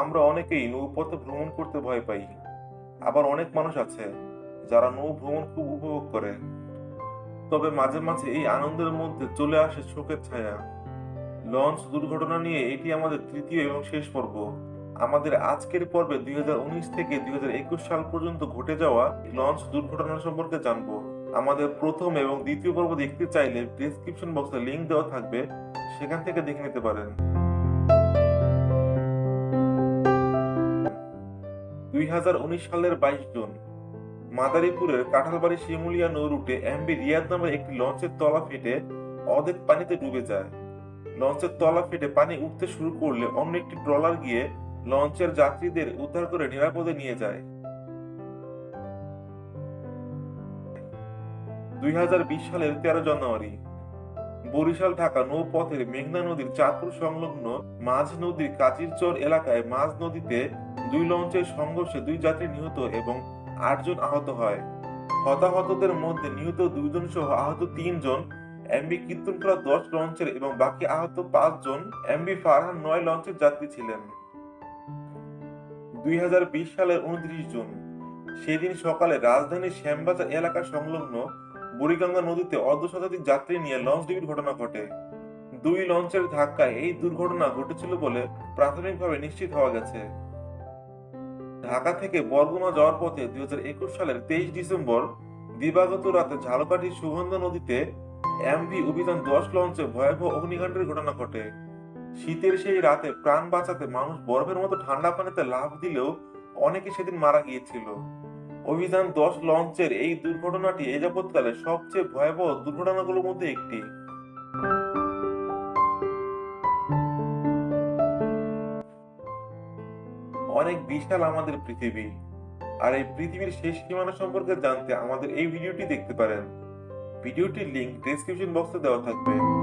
আমরা অনেকেই নৌপথে ভ্রমণ করতে ভয় পাই। আবার অনেক মানুষ আছে যারা নৌ ভ্রমণ খুব উপভোগ করে। তবে মাঝে মাঝে এই আনন্দের মধ্যে চলে আসে শোকের ছায়া। লঞ্চ দুর্ঘটনা নিয়ে এটি আমাদের তৃতীয় এবং শেষ পর্ব। আমাদের আজকের পর্বে দুই হাজার উনিশ থেকে দুই হাজার একুশ সাল পর্যন্ত ঘটে যাওয়া লঞ্চ দুর্ঘটনা সম্পর্কে জানব। আমাদের প্রথম এবং দ্বিতীয় পর্ব দেখতে চাইলে ডেসক্রিপশন বক্সে লিংক দেওয়া থাকবে, সেখান থেকে দেখে নিতে পারেন। দুই হাজার উনিশ সালের বাইশ জুন, মাদারীপুরের কাঁঠালবাড়ি শিমুলিয়া নৌ রুটে এমবি রিয়াদ নামের একটি লঞ্চের তলা ফেটে অর্ধেক পানিতে ডুবে যায়। লঞ্চের তলা ফেটে পানি উঠতে শুরু করলে অন্য একটি ট্রলার গিয়ে লঞ্চের যাত্রীদের উদ্ধার করে নিরাপদে নিয়ে যায়। দুই হাজার বিশ সালের তেরো জানুয়ারি। বরিশাল, ঢাকা নৌপথের মেঘনা নদীর চাঁদপুর সংলগ্ন মাঝ নদীর কাচিরচর এলাকায় মাঝ নদীতে দুই লঞ্চের সংঘর্ষে দুই যাত্রী নিহত এবং আটজন আহত হয়। হতাহতদের মধ্যে নিহত দুইজন সহ আহত তিনজন এমবি কীর্তনখোলা দশ লঞ্চের এবং বাকি আহত পাঁচজন এমবি ফারহান নয় লঞ্চের যাত্রী ছিলেন। দুই হাজার বিশ সালের উনত্রিশ জুন, সেদিন সকালে রাজধানীর শ্যামবাজার এলাকা সংলগ্ন বুড়িগঙ্গা নদীতে অর্ধ শতাধিক যাত্রী নিয়ে লঞ্চ ডুবির ঘটনা ঘটে। দুই লঞ্চের ধাক্কায় এই দুর্ঘটনা ঘটেছিল বলে প্রাথমিকভাবে নিশ্চিত হওয়া গেছে। ঢাকা থেকে বরগুনা যাওয়ার পথে দুই হাজার একুশ সালের তেইশ ডিসেম্বর দিবাগত রাতে ঝালকাঠি সুগন্ধা নদীতে এমভি অভিযান দশ লঞ্চে ভয়াবহ অগ্নিকাণ্ডের ঘটনা ঘটে। শীতের সেই রাতে প্রাণ বাঁচাতে মানুষ বরফের মতো ঠান্ডা পানিতে লাফ দিলেও অনেকে সেদিন মারা গিয়েছিল। অভিযান দশ লঞ্চের এই দুর্ঘটনাটি এ যাবৎকালে সবচেয়ে ভয়াবহ দুর্ঘটনাগুলোর মধ্যে একটি। অনেক বিশাল আমাদের পৃথিবী। আর এই পৃথিবীর শেষ সীমানা সম্পর্কে জানতে আমাদের এই ভিডিওটি দেখতে পারেন। ভিডিওটির লিংক ডেসক্রিপশন বক্সে দেওয়া থাকবে।